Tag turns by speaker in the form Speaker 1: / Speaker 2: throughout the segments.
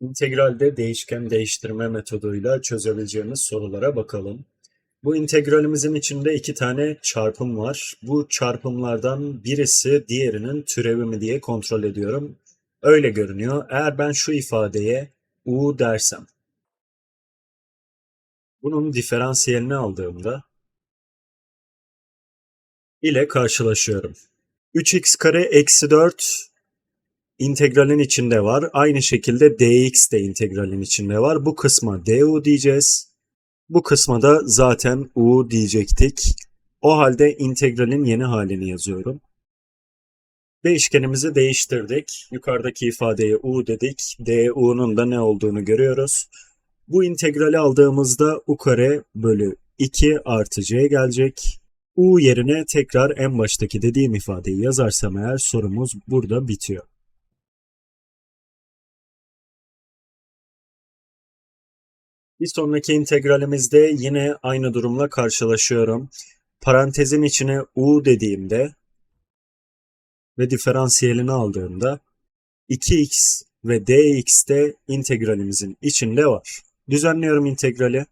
Speaker 1: İntegralde değişken değiştirme metoduyla çözebileceğimiz sorulara bakalım. Bu integralimizin içinde iki tane çarpım var. Bu çarpımlardan birisi diğerinin türevi mi diye kontrol ediyorum. Öyle görünüyor. Eğer ben şu ifadeye u dersem, bunun diferansiyelini aldığımda ile karşılaşıyorum. 3x kare eksi 4 integralin içinde var. Aynı şekilde dx de integralin içinde var. Bu kısma du diyeceğiz. Bu kısma da zaten u diyecektik. O halde integralin yeni halini yazıyorum. Değişkenimizi değiştirdik. Yukarıdaki ifadeye u dedik. du'nun da ne olduğunu görüyoruz. Bu integrali aldığımızda u kare bölü 2 artı c gelecek. u yerine tekrar en baştaki dediğim ifadeyi yazarsam eğer sorumuz burada bitiyor. Bir sonraki integralimizde yine aynı durumla karşılaşıyorum. Parantezin içine u dediğimde ve diferansiyelini aldığımda 2x ve dx de integralimizin içinde var. Düzenliyorum integrali.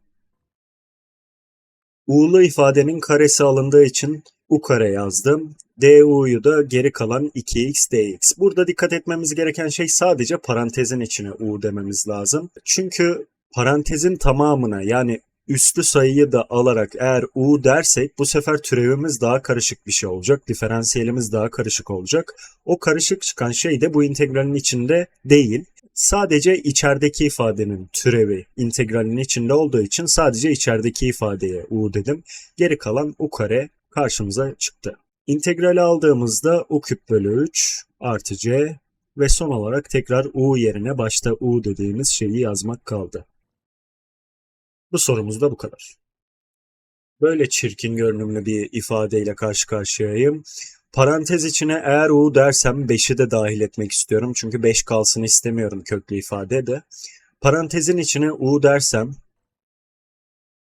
Speaker 1: u'lu ifadenin karesi alındığı için u kare yazdım. du'yu da geri kalan 2x dx. Burada dikkat etmemiz gereken şey sadece parantezin içine u dememiz lazım. Çünkü parantezin tamamına yani üslü sayıyı da alarak eğer u dersek bu sefer türevimiz daha karışık bir şey olacak. Diferansiyelimiz daha karışık olacak. O karışık çıkan şey de bu integralin içinde değil. Sadece içerideki ifadenin türevi integralin içinde olduğu için sadece içerideki ifadeye u dedim. Geri kalan u kare karşımıza çıktı. İntegrali aldığımızda u küp bölü 3 artı c ve son olarak tekrar u yerine başta u dediğimiz şeyi yazmak kaldı. Bu sorumuz da bu kadar. Böyle çirkin görünümlü bir ifadeyle karşı karşıyayım. Parantez içine eğer u dersem 5'i de dahil etmek istiyorum. Çünkü 5 kalsın istemiyorum köklü ifadede. Parantezin içine u dersem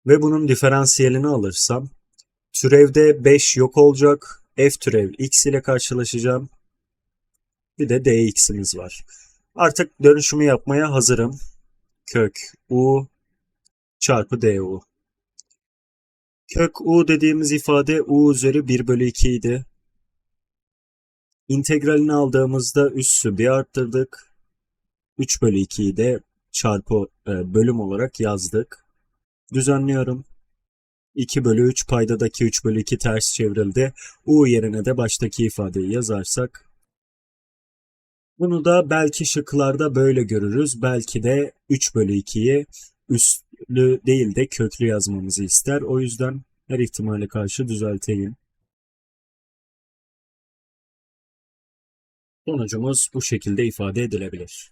Speaker 1: ve bunun diferansiyelini alırsam türevde 5 yok olacak. F türev x ile karşılaşacağım. Bir de dx'imiz var. Artık dönüşümü yapmaya hazırım. Kök u çarpı du. Kök u dediğimiz ifade u üzeri 1 bölü 2 idi. İntegralini aldığımızda üssü bir arttırdık. 3 bölü 2'yi de çarpı e, bölüm olarak yazdık. Düzenliyorum. 2 bölü 3 paydadaki 3 bölü 2 ters çevrildi. U yerine de baştaki ifadeyi yazarsak. Bunu da belki şıklarda böyle görürüz. Belki de 3 bölü 2'yi üstlü değil de köklü yazmamızı ister. O yüzden her ihtimale karşı düzelteyim. Sonucumuz bu şekilde ifade edilebilir.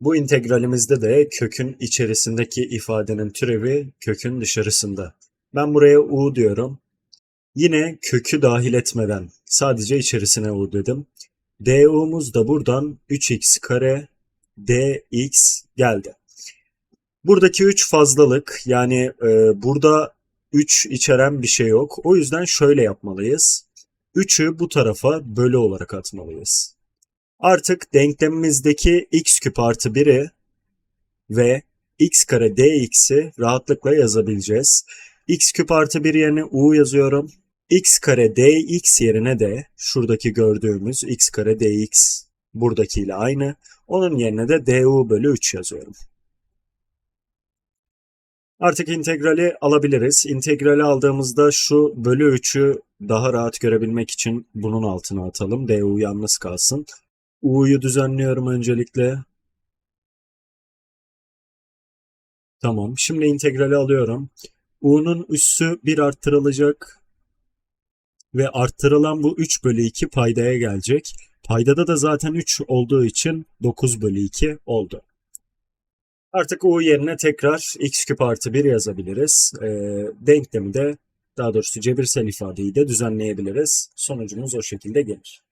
Speaker 1: Bu integralimizde de kökün içerisindeki ifadenin türevi kökün dışarısında. Ben buraya u diyorum. Yine kökü dahil etmeden sadece içerisine u dedim. du'muz da buradan 3x kare dx geldi. Buradaki 3 fazlalık yani e, burada 3 içeren bir şey yok. O yüzden şöyle yapmalıyız. 3'ü bu tarafa bölü olarak atmalıyız. Artık denklemimizdeki x küp artı 1'i ve x kare dx'i rahatlıkla yazabileceğiz. x küp artı 1 yerine u yazıyorum. x kare dx yerine de şuradaki gördüğümüz x kare dx buradakiyle aynı. Onun yerine de du bölü 3 yazıyorum. Artık integrali alabiliriz. İntegrali aldığımızda şu bölü 3'ü daha rahat görebilmek için bunun altına atalım. du yalnız kalsın. u'yu düzenliyorum öncelikle. Tamam. Şimdi integrali alıyorum. u'nun üssü 1 arttırılacak. Ve arttırılan bu 3 bölü 2 paydaya gelecek. Paydada da zaten 3 olduğu için 9 bölü 2 oldu. Artık u yerine tekrar x küp artı 1 yazabiliriz. E, denklemi de daha doğrusu cebirsel ifadeyi de düzenleyebiliriz. Sonucumuz o şekilde gelir.